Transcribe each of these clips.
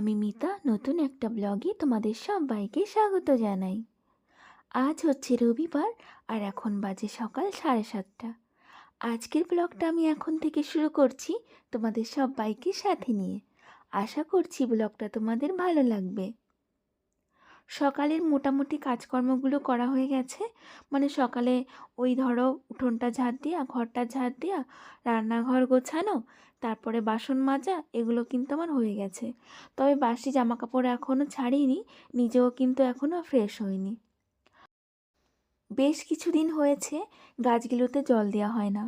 আমি মিতা নতুন একটা ব্লগে তোমাদের সবাইকে স্বাগত জানাই। আজ হচ্ছে রবিবার আর এখন বাজে সকাল সাড়ে সাতটা। আজকের ব্লগটা আমি এখন থেকে শুরু করছি তোমাদের সবাইকে সাথে নিয়ে। আশা করছি ব্লগটা তোমাদের ভালো লাগবে। সকালের মোটামুটি কাজকর্মগুলো করা হয়ে গেছে। মানে সকালে ওই ধরো উঠোনটা ঝাড় দেওয়া ঘরটা ঝাড় দেওয়া রান্নাঘর গোছানো, তারপরে বাসন মাজা, এগুলো কিন্তু আমার হয়ে গেছে। তবে বাসি জামা কাপড় এখনও ছাড়িনি, নিজেও কিন্তু এখনও ফ্রেশ হইনি। বেশ কিছুদিন হয়েছে গাছগুলোতে জল দেওয়া হয় না।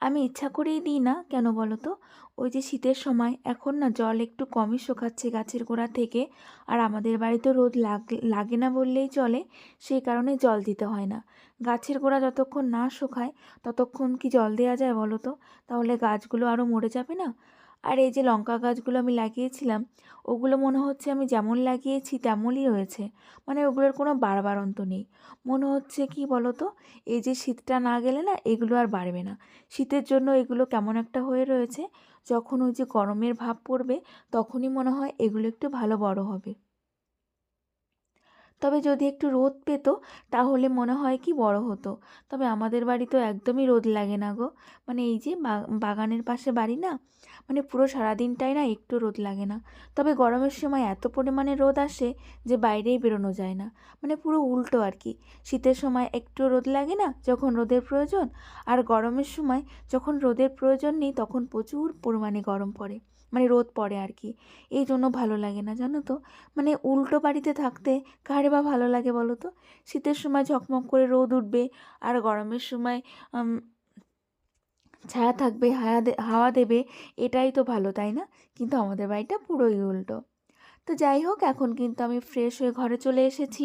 আমি ইচ্ছা করেই দিই না, কেন বলো তো ওই যে শীতের সময়, এখন না জল একটু কমই শোকাচ্ছে গাছের গোড়া থেকে, আর আমাদের বাড়িতে রোদ লাগ- না বললেই চলে, সেই কারণে জল দিতে হয় না। গাছের গোড়া যতক্ষণ না শোকায়, ততক্ষণ কি জল দেওয়া যায় বলো তো তাহলে গাছগুলো আরও মরে যাবে না? আর এই যে লঙ্কা গাছগুলো আমি লাগিয়েছিলাম, ওগুলো মনে হচ্ছে আমি যেমন লাগিয়েছি তেমনই রয়েছে। মানে ওগুলোর কোনো বাড়বাড়ন্ত নেই। মনে হচ্ছে কি বলো তো এই যে শীতটা না গেলে না এগুলো আর বাড়বে না। শীতের জন্য এগুলো কেমন একটা হয়ে রয়েছে, যখন ওই যে গরমের ভাব পড়বে, তখনই মনে হয় এগুলো একটু ভালো বড় হবে। তবে যদি একটু রোদ পেত, তাহলে মনে হয় কি বড় হতো। তবে আমাদের বাড়ি তো একদমই রোদ লাগে না গো। মানে এই যে বাগানের পাশে বাড়ি না মানে পুরো সারাদিনটাই না একটু রোদ লাগে না। তবে গরমের সময় এত পরিমাণে রোদ আসে যে বাইরেই বেরোনো যায় না। মানে পুরো উল্টো আর কি। শীতের সময় একটু রোদ লাগে না, যখন রোদের প্রয়োজন, আর গরমের সময় যখন রোদের প্রয়োজন নেই, তখন প্রচুর পরিমাণে গরম পড়ে। মানে রোদ পড়ে আর কি। এই জন্য ভালো লাগে না, জানো তো? মানে উল্টো বাড়িতে থাকতে কারে বা ভালো লাগে বলো তো? শীতের সময় ঝকমক করে রোদ উঠবে আর গরমের সময় ছায়া থাকবে, হায়া হাওয়া দেবে, এটাই তো ভালো, তাই না? কিন্তু আমাদের বাড়িটা পুরোই উল্টো। তো যাই হোক, এখন কিন্তু আমি ফ্রেশ হয়ে ঘরে চলে এসেছি।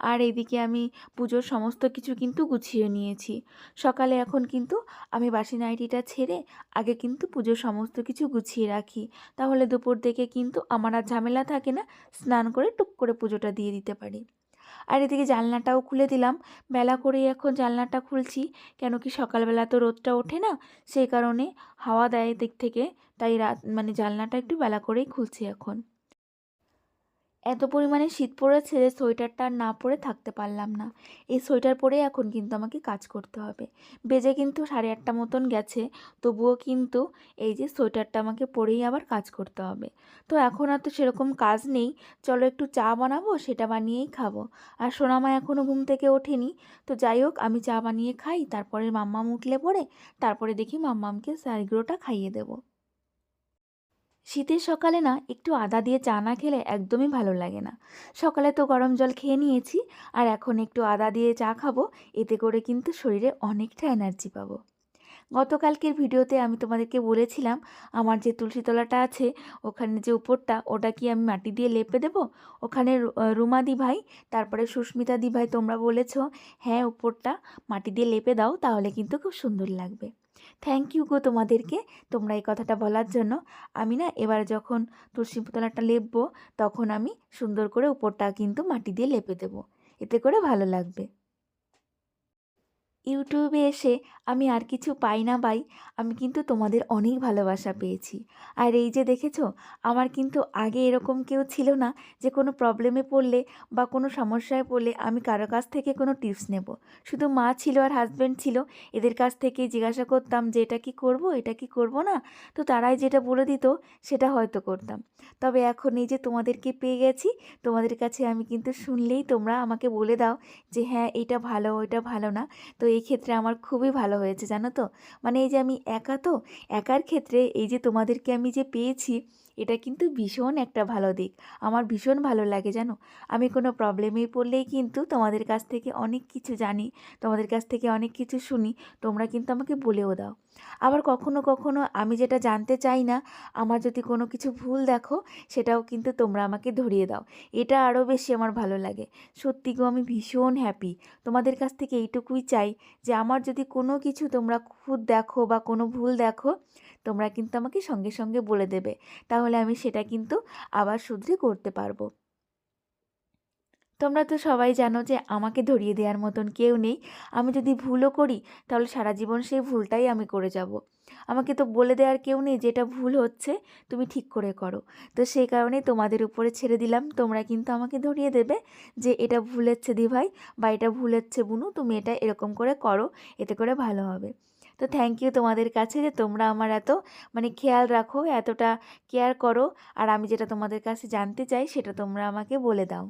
আর এদিকে আমি পুজোর সমস্ত কিছু কিন্তু গুছিয়ে নিয়েছি। সকালে এখন কিন্তু আমি বাসি নাইটিটা ছেড়ে আগে কিন্তু পুজোর সমস্ত কিছু গুছিয়ে রাখি। তাহলে দুপুর থেকে কিন্তু আমার আর ঝামেলা থাকে না, স্নান করে টুক করে পুজোটা দিয়ে দিতে পারি। আর এদিকে জানলাটাও খুলে দিলাম। বেলা করেই এখন জানলাটা খুলছি। কেন কি সকালবেলা তো রোদটা ওঠে না, সেই কারণে হাওয়া দেয় দিক থেকে। তাই রাত মানে জানলাটা একটু বেলা করেই খুলছি এখন। এত পরিমাণে শীত পড়েছে যে সোয়েটারটা না পরে থাকতে পারলাম না। এই সোয়েটার পরে এখন কিন্তু আমাকে কাজ করতে হবে। বেজে কিন্তু সাড়ে আটটা মতন গেছে, তবুও কিন্তু এই যে সোয়েটারটা আমাকে পরেই আবার কাজ করতে হবে। তো এখন আর তো সেরকম কাজ নেই, চলো একটু চা বানাবো, সেটা বানিয়েই খাব। আর সোনামা এখনও ঘুম থেকে ওঠেনি, তো যাই হোক, আমি চা বানিয়ে খাই, তারপরে মাম্মাম উঠলে পরে, তারপরে দেখি মাম্মামকে স্যারগুলোটা খাইয়ে দেবো। শীতের সকালে না একটু আদা দিয়ে চা না খেলে একদমই ভালো লাগে না। সকালে তো গরম জল খেয়ে নিয়েছি, আর এখন একটু আদা দিয়ে চা খাব, এতে করে কিন্তু শরীরে অনেকটা এনার্জি পাবো। গতকালকের ভিডিওতে আমি তোমাদেরকে বলেছিলাম, আমার যে তুলসী তলাটা আছে, ওখানে যে উপরটা, ওটা কি আমি মাটি দিয়ে লেপে দেব? ওখানে রুমা দি ভাই তারপরে সুস্মিতা দি ভাই তোমরা বলেছ হ্যাঁ উপরটা মাটি দিয়ে লেপে দাও, তাহলে কিন্তু খুব সুন্দর লাগবে। থ্যাংক ইউ গো তোমাদেরকে, তোমরা এই কথাটা বলার জন্য। আমি না এবার যখন তুলসী পুতলাটা লেপবো, তখন আমি সুন্দর করে উপরটা কিন্তু মাটি দিয়ে লেপে দেবো। এতে করে ভালো লাগবে। ইউটিউবে এসে আমি আর কিছু পাই না পাই আমি কিন্তু তোমাদের অনেক ভালোবাসা পেয়েছি। আর এই যে দেখেছ, আমার কিন্তু আগে এরকম কেউ ছিল না যে কোনো প্রবলেমে পড়লে বা কোনো সমস্যায় পড়লে আমি কারও কাছ থেকে কোনো টিপস নেব। শুধু মা ছিল আর হাজব্যান্ড ছিল, এদের কাছ থেকে জিজ্ঞাসা করতাম যে, এটা কি করব? এটা কি করব না? তো তারাই যেটা বলে দিত, সেটা হয়তো করতাম। তবে এখন এই যে তোমাদেরকে পেয়ে গেছি, তোমাদের কাছে আমি কিন্তু শুনলেই তোমরা আমাকে বলে দাও যে হ্যাঁ এটা ভালো, ওইটা ভালো না। তো এই ক্ষেত্রে আমার খুবই ভালো হয়েছে, জানো তো? মানে এই যে আমি একা তো, একার ক্ষেত্রে এই যে তোমাদেরকে আমি যে পেয়েছি এটা কিন্তু ভীষণ একটা ভালো দিক। আমার ভীষণ ভালো লাগে, জানো? আমি কোনো প্রবলেমে পড়লেই কিন্তু তোমাদের কাছ থেকে অনেক কিছু জানি, তোমাদের কাছ থেকে অনেক কিছু শুনি, তোমরা কিন্তু আমাকে বলেও দাও। আবার কখনো কখনো আমি যেটা জানতে চাই না, আমার যদি কোনো কিছু ভুল দেখো, সেটাও কিন্তু তোমরা আমাকে ধরিয়ে দাও। এটা আরও বেশি আমার ভালো লাগে। সত্যি গো, আমি ভীষণ হ্যাপি তোমাদের কাছ থেকে এইটুকুই চাই যে, আমার যদি কোনো কিছু তোমরা খুদ দেখো বা কোনো ভুল দেখো তোমরা কিন্তু আমাকে সঙ্গে সঙ্গে বলে দেবে, তাহলে আমি সেটা কিন্তু আবার শুধরে করতে পারব। তোমরা তো সবাই জানো যে আমাকে ধরিয়ে দেওয়ার মতন কেউ নেই। আমি যদি ভুলও করি, তাহলে সারা জীবন সেই ভুলটাই আমি করে যাব। আমাকে তো বলে দেওয়ার কেউ নেই যেটা ভুল হচ্ছে, তুমি ঠিক করে করো। তো সেই কারণে তোমাদের উপরে ছেড়ে দিলাম। তোমরা কিন্তু আমাকে ধরিয়ে দেবে যে এটা ভুল হচ্ছে দিভাই বা এটা ভুল হচ্ছে বুনু, তুমি এটা এরকম করে করো, এতে করে ভালো হবে। তো থ্যাংক ইউ তোমাদের কাছে যে তোমরা আমার এত মানে খেয়াল রাখো, এতটা কেয়ার করো। আর আমি যেটা তোমাদের কাছে জানতে চাই সেটা তোমরা আমাকে বলে দাও।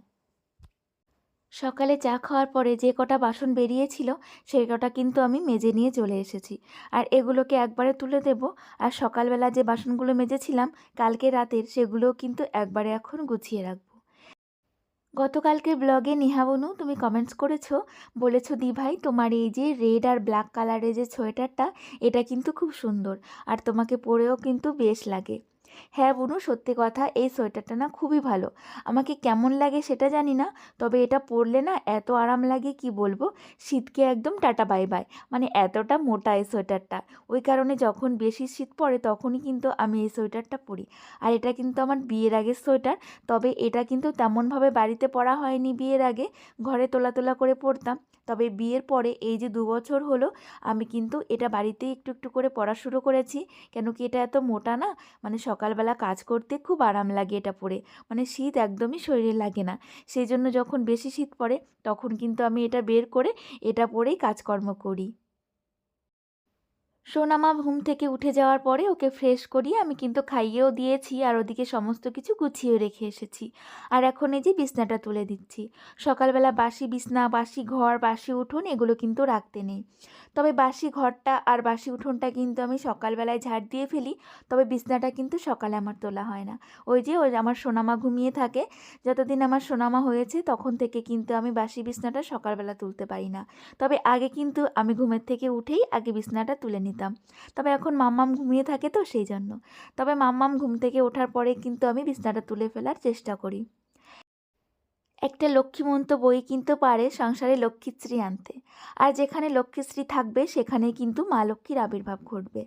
সকালে চা খাওয়ার পরে যে কটা বাসন বেরিয়েছিল, সেই কটা কিন্তু আমি মেজে নিয়ে চলে এসেছি। আর এগুলোকে একবারে তুলে দেব। আর সকালবেলা যে বাসনগুলো মেজেছিলাম, কালকে রাতের সেগুলোও কিন্তু একবারে এখন গুছিয়ে রাখব। গতকালকের ব্লগে নিহাবনু তুমি কমেন্টস করেছ, বলেছ দি ভাই তোমার এই যে রেড আর ব্ল্যাক কালারের যে সোয়েটারটা এটা কিন্তু খুব সুন্দর, আর তোমাকে পরেও কিন্তু বেশ লাগে। হ্যাঁ বুনু, সত্যি কথা এই সোয়েটারটা না খুবই ভালো। আমাকে কেমন লাগে সেটা জানি না, তবে এটা পরলে না এত আরাম লাগে কি বলব? শীতকে একদম টাটা, বাই বাই। মানে এতটা মোটা এই সোয়েটারটা। ওই কারণে যখন বেশি শীত পড়ে তখনই কিন্তু আমি এই সোয়েটারটা পরি। আর এটা কিন্তু আমার বিয়ের আগের সোয়েটার, তবে এটা কিন্তু তেমনভাবে বাড়িতে পরা হয়নি বিয়ের আগে। ঘরে তোলা তোলা করে পরতাম। তবে বিয়ের পরে এই যে দু বছর হলো, আমি কিন্তু এটা বাড়িতেই একটু একটু করে পড়া শুরু করেছি। কেন কি এটা এত মোটা না? মানে সকালবেলা কাজ করতে খুব আরাম লাগে এটা পরে। মানে শীত একদমই শরীরে লাগে না। সেই জন্য যখন বেশি শীত পড়ে, তখন কিন্তু আমি এটা বের করে এটা পরেই কাজকর্ম করি। সোনামা ঘুম থেকে উঠে যাওয়ার পরে ওকে ফ্রেশ করিয়ে আমি কিন্তু খাইয়েও দিয়েছি আর ওদিকে সমস্ত কিছু গুছিয়ে রেখে এসেছি। আর এখন এই যে বিছনাটা তুলে দিচ্ছি। সকালবেলা বাসি বিছনা, বাসি ঘর, বাসি উঠোন এগুলো কিন্তু রাখতে নেই। তবে বাসি ঘরটা আর বাসি উঠোনটা কিন্তু আমি সকালবেলায় ঝাড় দিয়ে ফেলি, তবে বিছনাটা কিন্তু সকালে আমার তোলা হয় না। ওই যে ওই আমার সোনামা ঘুমিয়ে থাকে, যতদিন আমার সোনামা হয়েছে তখন থেকে কিন্তু আমি বাসি বিছনাটা সকালবেলা তুলতে পারি না। তবে আগে কিন্তু আমি ঘুমের থেকে উঠেই আগে বিছনাটা তুলে নিতাম। তবে এখন মাম্মাম ঘুমিয়ে থাকে তো সেই জন্য। তবে মাম্মাম ঘুম থেকে ওঠার পরে কিন্তু আমি বিছনাটা তুলে ফেলার চেষ্টা করি। একটা লক্ষ্মীমন্ত বই কিন্তু পারে সংসারে লক্ষ্মীশ্রী আনতে। আর যেখানে লক্ষ্মীশ্রী থাকবে, সেখানেই কিন্তু মা লক্ষ্মীর আবির্ভাব ঘটবে।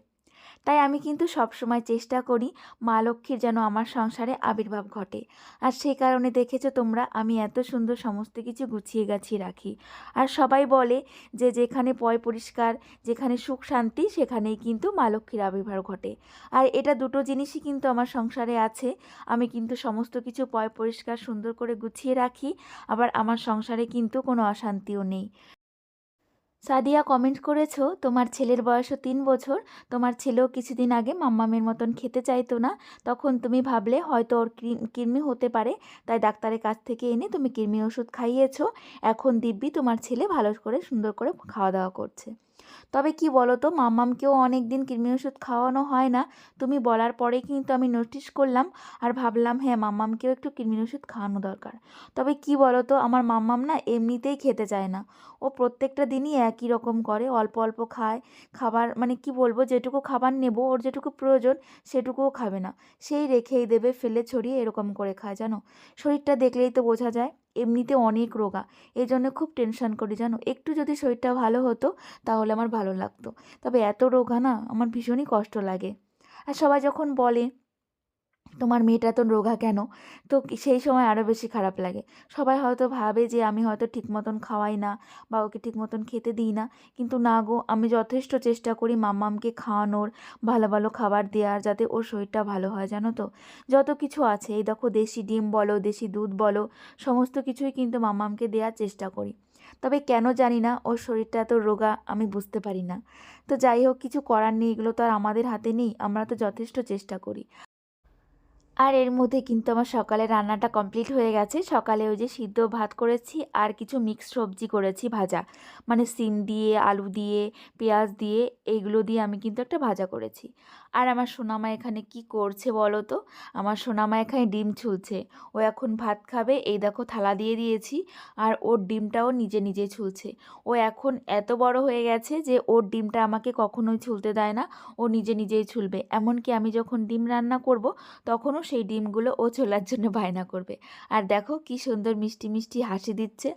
তাই আমি কিন্তু সবসময় চেষ্টা করি মা লক্ষ্মীর যেন আমার সংসারে আবির্ভাব ঘটে। আর সেই কারণে দেখেছ তোমরা, আমি এত সুন্দর সমস্ত কিছু গুছিয়ে গাছিয়ে রাখি। আর সবাই বলে যে যেখানে পয় পরিষ্কার, যেখানে সুখ শান্তি, সেখানেই কিন্তু মা লক্ষ্মীর আবির্ভাব ঘটে। আর এটা দুটো জিনিসই কিন্তু আমার সংসারে আছে। আমি কিন্তু সমস্ত কিছু পয় পরিষ্কার, সুন্দর করে গুছিয়ে রাখি। আবার আমার সংসারে কিন্তু কোনো অশান্তিও নেই। সাদিয়া কমেন্ট করেছ, তোমার ছেলের বয়সও তিন বছর, তোমার ছেলেও কিছুদিন আগে মাম্মামের মতন খেতে চাইতো না, তখন তুমি ভাবলে হয়তো ওর কৃমি হতে পারে, তাই ডাক্তারের কাছ থেকে এনে তুমি কৃমি ওষুধ খাইয়েছ, এখন দিব্যি তোমার ছেলে ভালো করে সুন্দর করে খাওয়া দাওয়া করছে। তবে কি বলো তো মাম্মামকেও অনেক দিন কৃমি ওষুধ খাওয়ানো হয় না। তুমি বলার পরে কিন্তু আমি নোটিশ করলাম আর ভাবলাম হ্যাঁ মাম্মামকেও একটু কৃমি ওষুধ খাওয়ানো দরকার। তবে কি বলো তো আমার মাম্মাম না এমনিতেই খেতে চায় না। ও প্রত্যেকটা দিনই একই রকম করে, অল্প অল্প খায়। খাবার মানে কি বলব, যেটুকু খাবার নেব, ওর যেটুকু প্রয়োজন, সেটুকুও খাবে না। সেই রেখেই দেবে, ফেলে ছড়িয়ে এরকম করে খায়, জানো? শরীরটা দেখলেই তো বোঝা যায়। এমনিতে অনেক রোগা। এই জন্য খুব টেনশন করি, জানো? একটু যদি শরীরটা ভালো হতো, তাহলে আমার ভালো লাগতো। তবে এত রোগা না, আমার ভীষণই কষ্ট লাগে। আর সবাই যখন বলে তোমার মেয়েটা তো রোগা কেন? তো সেই সময় আরও বেশি খারাপ লাগে। সবাই হয়তো ভাবে যে আমি হয়তো ঠিক মতন খাওয়াই না বা ওকে ঠিক মতন খেতে দিই না। কিন্তু না গো, আমি যথেষ্ট চেষ্টা করি মাম্মামকে খাওয়ানোর, ভালো ভালো খাবার দেওয়ার যাতে ওর শরীরটা ভালো হয়, জানো তো? যত কিছু আছে, এই দেখো দেশি ডিম বলো, দেশি দুধ বলো, সমস্ত কিছুই কিন্তু মাম্মামকে দেওয়ার চেষ্টা করি। তবে কেন জানি না, ওর শরীরটা এত রোগা, আমি বুঝতে পারি না। তো যাই হোক, কিছু করার নেই, এগুলো তো আর আমাদের হাতে নেই, আমরা তো যথেষ্ট চেষ্টা করি। আর এর মধ্যে কিন্তু আমার সকালে রান্নাটা কমপ্লিট হয়ে গেছে। সকালে ওই যে সিদ্ধ ভাত করেছি আর কিছু মিক্স সবজি করেছি ভাজা। মানে সিম দিয়ে, আলু দিয়ে, পেঁয়াজ দিয়ে, এইগুলো দিয়ে আমি কিন্তু একটা ভাজা করেছি। আর আমার সোনামা এখানে কি করছে বলো তো? আমার সোনামা এখানে ডিম ছুলছে। ও এখন ভাত খাবে, এই দেখো থালা দিয়ে দিয়েছি আর ওর ডিমটাও নিজে নিজে ছুলছে। ও এখন এত বড় হয়ে গেছে যে ওর ডিমটা আমাকে কখনোই ছুলতে দেয় না, ও নিজে নিজেই ছুলবে। এমনকি আমি যখন ডিম রান্না করব, তখনও সেই ডিমগুলো ও ছোলার জন্য বায়না করবে। আর দেখো কি সুন্দর মিষ্টি মিষ্টি হাসি দিচ্ছে।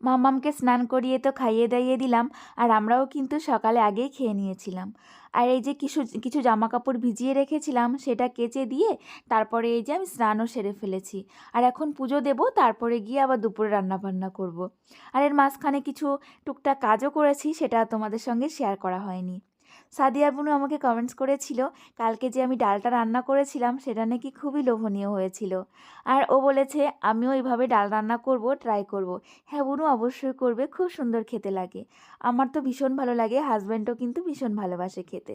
মামামকে স্নান করিয়ে তো খাইয়ে দাইয়ে দিলাম, আর আমরাও কিন্তু সকালে আগেই খেয়ে নিয়েছিলাম। আর এই যে কিছু কিছু জামা কাপড় ভিজিয়ে রেখেছিলাম, সেটা কেচে দিয়ে তারপরে এই যে আমি স্নানও সেরে ফেলেছি। আর এখন পুজো দেব, তারপরে গিয়ে আবার দুপুরে রান্না বান্না করব। আর এর মাঝখানে কিছু টুকটাক কাজও করেছি, সেটা তোমাদের সঙ্গে শেয়ার করা হয়নি। সাদিয়া বুনু আমাকে কমেন্টস করেছিল, কালকে যে আমি ডালটা রান্না করেছিলাম, সেটা নাকি খুবই লোভনীয় হয়েছিল। আর ও বলেছে, আমিও এইভাবে ডাল রান্না করব ট্রাই করব। হ্যাঁ বুনু অবশ্যই করবে, খুব সুন্দর খেতে লাগে। আমার তো ভীষণ ভালো লাগে হাজব্যান্ডও কিন্তু ভীষণ ভালোবাসে খেতে।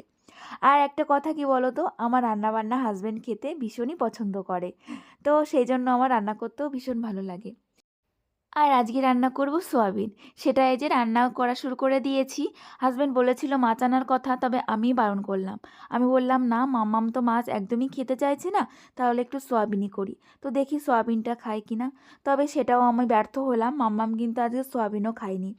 আর একটা কথা কি বলো তো আমার রান্নাবান্না হাজব্যান্ড খেতে ভীষণই পছন্দ করে। তো সেই জন্য আমার রান্না করতেও ভীষণ ভালো লাগে। আর আজকে রান্না করব সোয়াবিন। সেটা এই যে রান্না করা শুরু করে দিয়েছি। হাজব্যান্ড বলেছিল মাছ আনার কথা, তবে আমি বারণ করলাম। আমি বললাম, না, মাম্মাম তো মাছ একদমই খেতে চাইছে না, তাহলে একটু সোয়াবিনই করি। তো দেখি সোয়াবিনটা খায় কি না। তবে সেটাও আমি ব্যর্থ হলাম। মাম্মাম কিন্তু আজকে সোয়াবিনও খায়নি।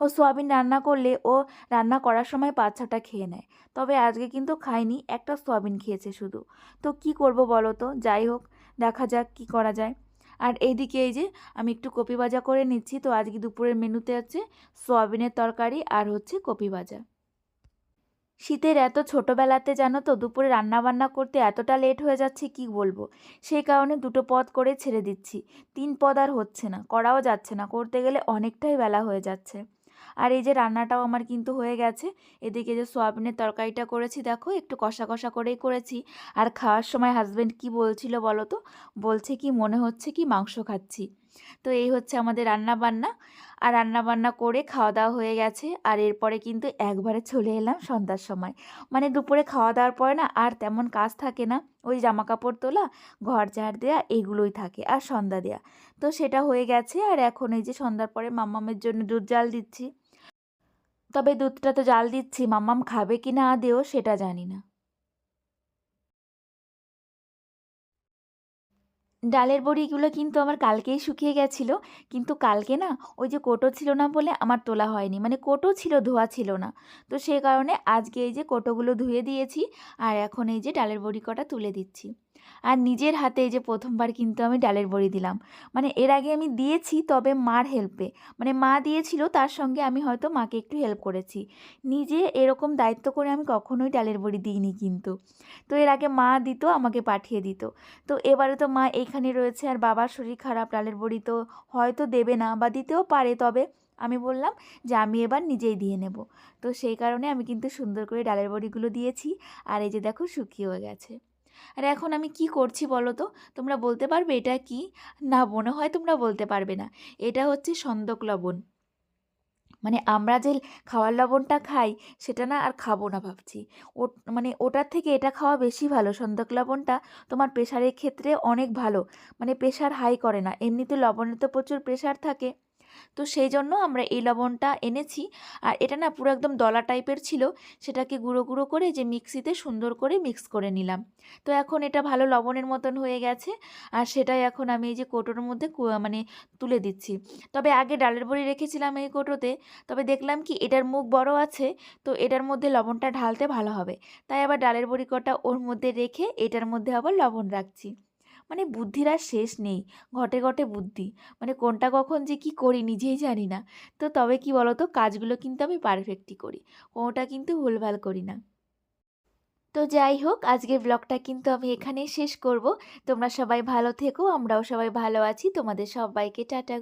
ও সোয়াবিন রান্না করলে ও রান্না করার সময় পাঁচ ছটা খেয়ে নেয়। তবে আজকে কিন্তু খায়নি, একটা সোয়াবিন খেয়েছে শুধু। তো কি করব বলো তো? যাই হোক, দেখা যাক কি করা যায়। আর এইদিকে এই যে আমি একটু কপি ভাজা করে নিচ্ছি। তো আজকে দুপুরের মেনুতে আছে সোয়াবিনের তরকারি আর হচ্ছে কপি ভাজা। শীতের এত ছোটোবেলাতে জানো তো দুপুরে রান্না বান্না করতে এতটা লেট হয়ে যাচ্ছে কি বলব? সেই কারণে দুটো পদ করে ছেড়ে দিচ্ছি। তিন পদ আর হচ্ছে না, করাও যাচ্ছে না, করতে গেলে অনেকটাই বেলা হয়ে যাচ্ছে। আর এই যে রান্নাটাও আমার কিন্তু হয়ে গেছে। এদিকে যে সোয়াবিনের তরকারিটা করেছি, দেখো একটু কষা কষা করেই করেছি। আর খাওয়ার সময় হাজব্যান্ড কি বলছিল বলো তো? বলছে কি মনে হচ্ছে কি মাংস খাচ্ছি। তো এই হচ্ছে আমাদের রান্না বান্না আর রান্না বান্না করে খাওয়া দাওয়া হয়ে গেছে। আর এরপরে কিন্তু একবারে চলে এলাম সন্ধ্যার সময়। মানে দুপুরে খাওয়া দাওয়ার পরে না আর তেমন কাজ থাকে না। ওই জামা কাপড় তোলা, ঘর ঝাড় দেওয়া এগুলোই থাকে। আর সন্ধ্যা দেওয়া তো সেটা হয়ে গেছে। আর এখন এই যে সন্ধ্যার পরে মাম্মামের জন্য দুধ জাল দিচ্ছি। তবে দুধটা তো জাল দিচ্ছি। মাম্মাম খাবে কি না আদেও সেটা জানি না। ডালের বড়িগুলো কিন্তু আমার কালকেই শুকিয়ে গেছিল। কিন্তু কালকে না ওই যে কোটো ছিল না বলে আমার তোলা হয়নি। মানে কোটো ছিল, ধোয়া ছিল না। তো সেই কারণে আজকে এই যে কোটোগুলো ধুয়ে দিয়েছি আর এখন এই যে ডালের বড়ি কটা তুলে দিচ্ছি। আর নিজের হাতে এই যে প্রথমবার কিন্তু আমি ডালের বড়ি দিলাম। মানে এর আগে আমি দিয়েছি, তবে মার হেল্পে মানে মা দিয়েছিল, তার সঙ্গে আমি হয়তো মাকে একটু হেল্প করেছি। নিজে এরকম দায়িত্ব করে আমি কখনোই ডালের বড়ি দিইনি কিন্তু। তো এর আগে মা দিত, আমাকে পাঠিয়ে দিত। তো এবারে তো মা এইখানে রয়েছে, আর বাবার শরীর খারাপ, ডালের বড়ি তো হয়তো দেবে না বা দিতেও পারে, তবে আমি বললাম যে আমি এবার নিজেই দিয়ে নেব। তো সেই কারণে আমি কিন্তু সুন্দর করে ডালের বড়িগুলো দিয়েছি, আর এই যে দেখো শুকিয়েও গেছে। আর এখন আমি কি করছি বলো তো? তোমরা বলতে পারবে এটা কি? না, মনে হয় তোমরা বলতে পারবে না। এটা হচ্ছে সন্দক লবণ। মানে আমরা যে খাওয়ার লবণটা খাই, সেটা না আর খাব না ভাবছি। ও মানে ওটার থেকে এটা খাওয়া বেশি ভালো, সন্দক লবণটা। তোমার প্রেশারের ক্ষেত্রে অনেক ভালো। মানে প্রেশার হাই করে না। এমনিতে লবণে তো প্রচুর প্রেশার থাকে। তো সেই জন্য আমরা এই লবণটা এনেছি। আর এটা না পুরো একদম দলা টাইপের ছিল, সেটাকে গুঁড়ো গুঁড়ো করে যে মিক্সিতে সুন্দর করে মিক্স করে নিলাম। তো এখন এটা ভালো লবণের মতন হয়ে গেছে, আর সেটাই এখন আমি এই যে কোটোর মধ্যে মানে তুলে দিচ্ছি। তবে আগে ডালের বড়ি রেখেছিলাম এই কোটোতে, তবে দেখলাম কি এটার মুখ বড় আছে, তো এটার মধ্যে লবণটা ঢালতে ভালো হবে। তাই আবার ডালের বড়ি কটা ওর মধ্যে রেখে এটার মধ্যে আবার লবণ রাখছি। মানে বুদ্ধির আর শেষ নেই, ঘটে ঘটে বুদ্ধি। মানে কোনটা কখন যে কি করি নিজেই জানি না। তো তবে কি বলো তো কাজগুলো কিন্তু আমি পারফেক্টই করি, কোনোটা কিন্তু ভুলভাল করি না। তো যাই হোক, আজকের ব্লগটা কিন্তু আমি এখানেই শেষ করব। তোমরা সবাই ভালো থেকো, আমরাও সবাই ভালো আছি। তোমাদের সবাইকে টাটা